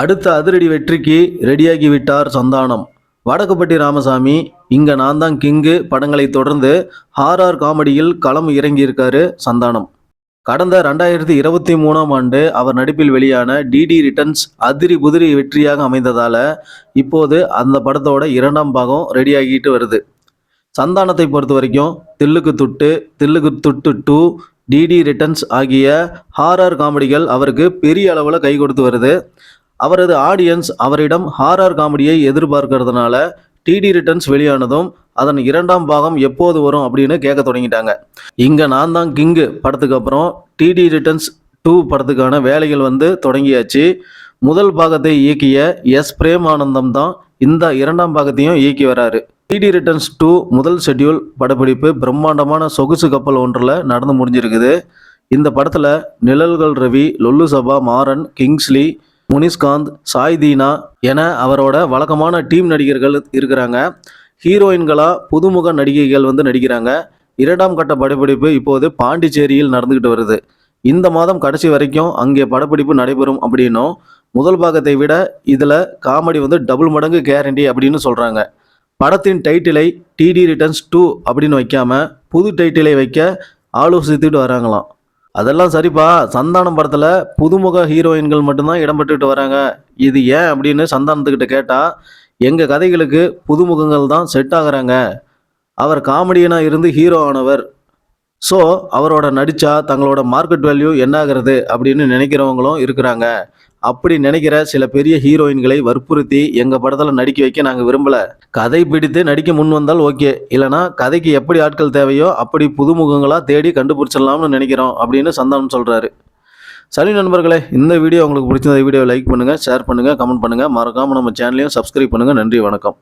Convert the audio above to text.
அடுத்த அதிரடி வெற்றிக்கு ரெடியாகி விட்டார் சந்தானம். வடக்குப்பட்டி ராமசாமி இங்க நான் தான் கிங்கு படங்களை தொடர்ந்து ஹாரர் காமெடியில் களம் இறங்கியிருக்காரு சந்தானம். கடந்த ரெண்டாயிரத்தி இருபத்தி மூணாம் ஆண்டு அவர் நடிப்பில் வெளியான டிடி ரிட்டர்ன்ஸ் அதிரி புதிரி வெற்றியாக அமைந்ததால் இப்போது அந்த படத்தோட இரண்டாம் பாகம் ரெடியாகிட்டு வருது. சந்தானத்தை பொறுத்த வரைக்கும் Dhilluku Dhuddu Dhilluku Dhuddu two DD returns ஆகிய ஹாரர் காமெடிகள் அவருக்கு பெரிய அளவில் கை கொடுத்து வருது. அவரது ஆடியன்ஸ் அவரிடம் ஹாரர் காமெடியை எதிர்பார்க்கறதுனால டிடி ரிட்டர்ன்ஸ் வெளியானதும் அதன் இரண்டாம் பாகம் எப்போது வரும் அப்படின்னு கேட்க தொடங்கிட்டாங்க. இங்கே நான் தான் கிங்கு படத்துக்கு அப்புறம் டிடி ரிட்டர்ன்ஸ் டூ படத்துக்கான வேலைகள் வந்து தொடங்கியாச்சு. முதல் பாகத்தை இயக்கிய எஸ் பிரேமானந்தம் தான் இந்த இரண்டாம் பாகத்தையும் இயக்கி வராரு. டிடி ரிட்டர்ன்ஸ் டூ முதல் ஷெட்யூல் படப்பிடிப்பு பிரம்மாண்டமான சொகுசு கப்பல் ஒன்றில் நடந்து முடிஞ்சிருக்குது. இந்த படத்தில் நிழல்கள் ரவி லொல்லு சபா மாறன் கிங்ஸ்லி முனிஸ்காந்த் சாய் தீனா என அவரோட வழக்கமான டீம் நடிகர்கள் இருக்கிறாங்க. ஹீரோயின்களா புதுமுக நடிகைகள் வந்து நடிக்கிறாங்க. இரண்டாம் கட்ட படப்பிடிப்பு இப்போது பாண்டிச்சேரியில் நடந்துக்கிட்டு வருது. இந்த மாதம் கடைசி வரைக்கும் அங்கே படப்பிடிப்பு நடைபெறும் அப்படின்னும் முதல் பாகத்தை விட இதில் காமெடி வந்து டபுள் மடங்கு கேரண்டி அப்படின்னு சொல்கிறாங்க படத்தின் டைட்டிலை டிடி ரிட்டர்ன்ஸ் டூ அப்படின்னு வைக்காமல் புது டைட்டிலை வைக்க ஆலோசித்துட்டு வராங்களாம். அதெல்லாம் சரிப்பா. சந்தானம் படத்தில் புதுமுக ஹீரோயின்கள் மட்டும்தான் இடம்பெற்றுக்கிட்டு வராங்க. இது ஏன் அப்படின்னு சந்தானத்துக்கிட்ட கேட்டால் எங்கள் கதைகளுக்கு புதுமுகங்கள் தான் செட் ஆகுறாங்க. அவர் காமெடியனாக இருந்து ஹீரோ ஆனவர். ஸோ அவரோட நடித்தா தங்களோட மார்க்கெட் வேல்யூ என்னாகிறது அப்படின்னு நினைக்கிறவங்களும் இருக்கிறாங்க. அப்படி நினைக்கிற சில பெரிய ஹீரோயின்களை வற்புறுத்தி எங்கள் படத்தில் நடிக்க வைக்க நாங்கள் விரும்பலை. கதை பிடித்து நடிக்க முன் வந்தால் ஓகே. இல்லைனா கதைக்கு எப்படி ஆட்கள் தேவையோ அப்படி புதுமுகங்களாக தேடி கண்டுபிடிச்சிடலாம்னு நினைக்கிறோம் அப்படின்னு சந்தானம் சொல்கிறாரு சரி நண்பர்களே இந்த வீடியோ உங்களுக்கு பிடிச்சிருந்த வீடியோ லைக் பண்ணுங்கள் ஷேர் பண்ணுங்கள் கமெண்ட் பண்ணுங்கள் மறக்காமல் நம்ம சேனலையும் சப்ஸ்கிரைப் பண்ணுங்கள் நன்றி வணக்கம்.